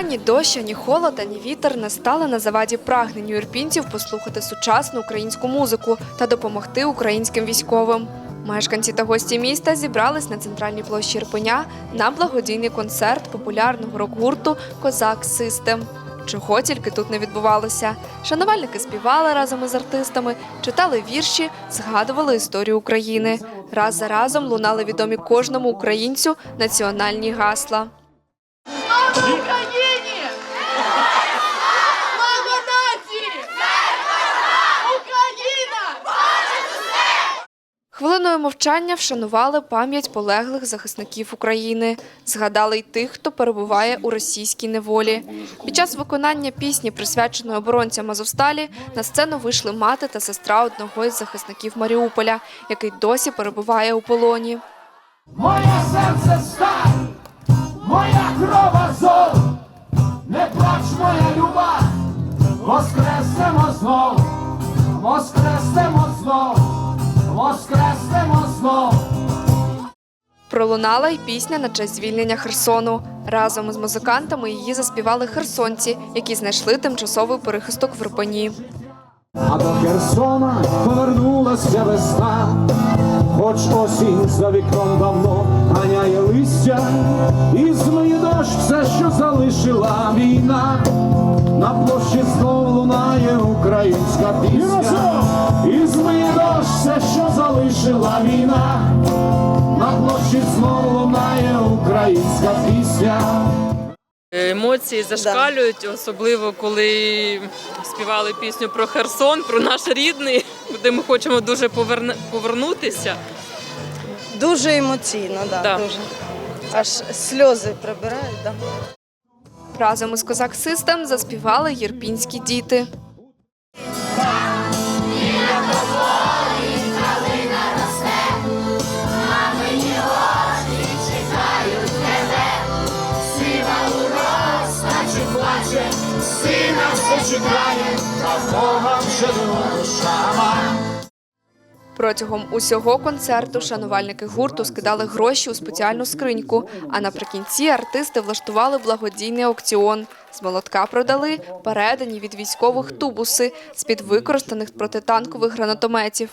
Ані дощ, ані холод, ані вітер не стали на заваді прагненню ірпінців послухати сучасну українську музику та допомогти українським військовим. Мешканці та гості міста зібрались на центральній площі Ірпеня на благодійний концерт популярного рок-гурту Козак Систем. Чого тільки тут не відбувалося. Шанувальники співали разом із артистами, читали вірші, згадували історію України. Раз за разом лунали відомі кожному українцю національні гасла. Україні! Слава нації! Україна! Хвилиною мовчання вшанували пам'ять полеглих захисників України, згадали й тих, хто перебуває у російській неволі. Під час виконання пісні, присвяченої оборонцям Азовсталі, на сцену вийшли мати та сестра одного із захисників Маріуполя, який досі перебуває у полоні. Моє серце сталь, моя кров азов, не плач, моя люба, воскреснемо знов, воскреснемо Пролунала й пісня на честь звільнення Херсону. Разом із музикантами її заспівали херсонці, які знайшли тимчасовий перехисток в Ірпені. А до Херсона повернулася весна, хоч осінь за вікном давно ганяє листя, і змиє дощ все, що залишила війна. На площі знов лунає українська пісня, і змиє дощ все, що залишила війна. На площі знов лунає українська пісня. Емоції зашкалюють, особливо коли співали пісню про Херсон, про наш рідний, куди ми хочемо дуже поверне- повернутися. Дуже емоційно, да, Да. дуже. Аж сльози прибирають. Да. Разом із Козак Систем заспівали єрпінські діти. Протягом усього концерту шанувальники гурту скидали гроші у спеціальну скриньку. А наприкінці артисти влаштували благодійний аукціон. З молотка продали передані від військових тубуси з під використаних протитанкових гранатометів.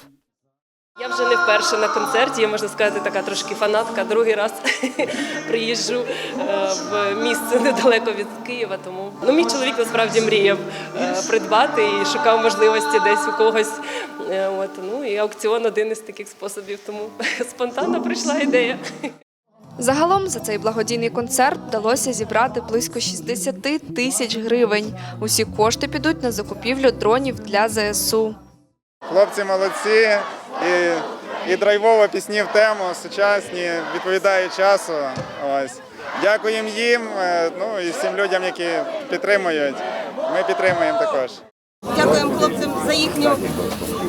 Я вже не вперше на концерті, я можна сказати, така трошки фанатка. Другий раз приїжджу е, в місце недалеко від Києва. Тому ну мій чоловік насправді мріяв е, придбати і шукав можливості десь у когось. Е, От ну і аукціон один із таких способів. Тому спонтанно прийшла ідея. Загалом за цей благодійний концерт вдалося зібрати близько 60 тисяч гривень. Усі кошти підуть на закупівлю дронів для ЗСУ. Хлопці молодці і, і драйвово пісні в тему, сучасні, відповідають часу. Ось. Дякуємо їм, е, ну і всім людям, які підтримують. Ми підтримуємо також. Дякуємо хлопцям за їхню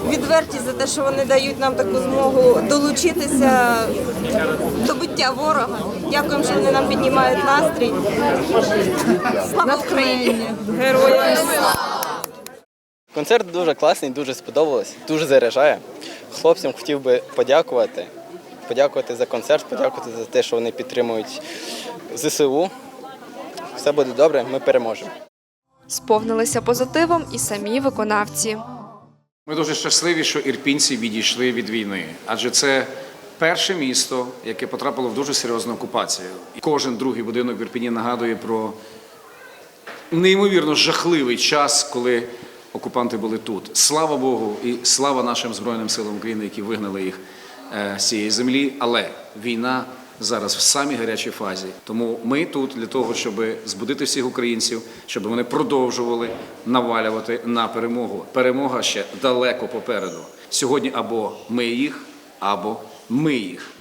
відвертість, за те, що вони дають нам таку змогу долучитися до биття ворога. Дякуємо, що вони нам піднімають настрій. Слава Україні! Героям! Концерт дуже класний, дуже сподобалось, дуже заряджає. Хлопцям хотів би подякувати. Подякувати за концерт, подякувати за те, що вони підтримують ЗСУ. Все буде добре, ми переможемо. Сповнилися позитивом і самі виконавці. Ми дуже щасливі, що ірпінці відійшли від війни, адже це перше місто, яке потрапило в дуже серйозну окупацію. І кожен другий будинок в Ірпіні нагадує про неймовірно жахливий час, коли окупанти були тут. Слава Богу, і слава нашим Збройним силам України, які вигнали їх е, з цієї землі. Але війна зараз в самій гарячій фазі. Тому ми тут для того, щоб збудити всіх українців, щоб вони продовжували навалювати на перемогу. Перемога ще далеко попереду. Сьогодні або ми їх, або ми їх.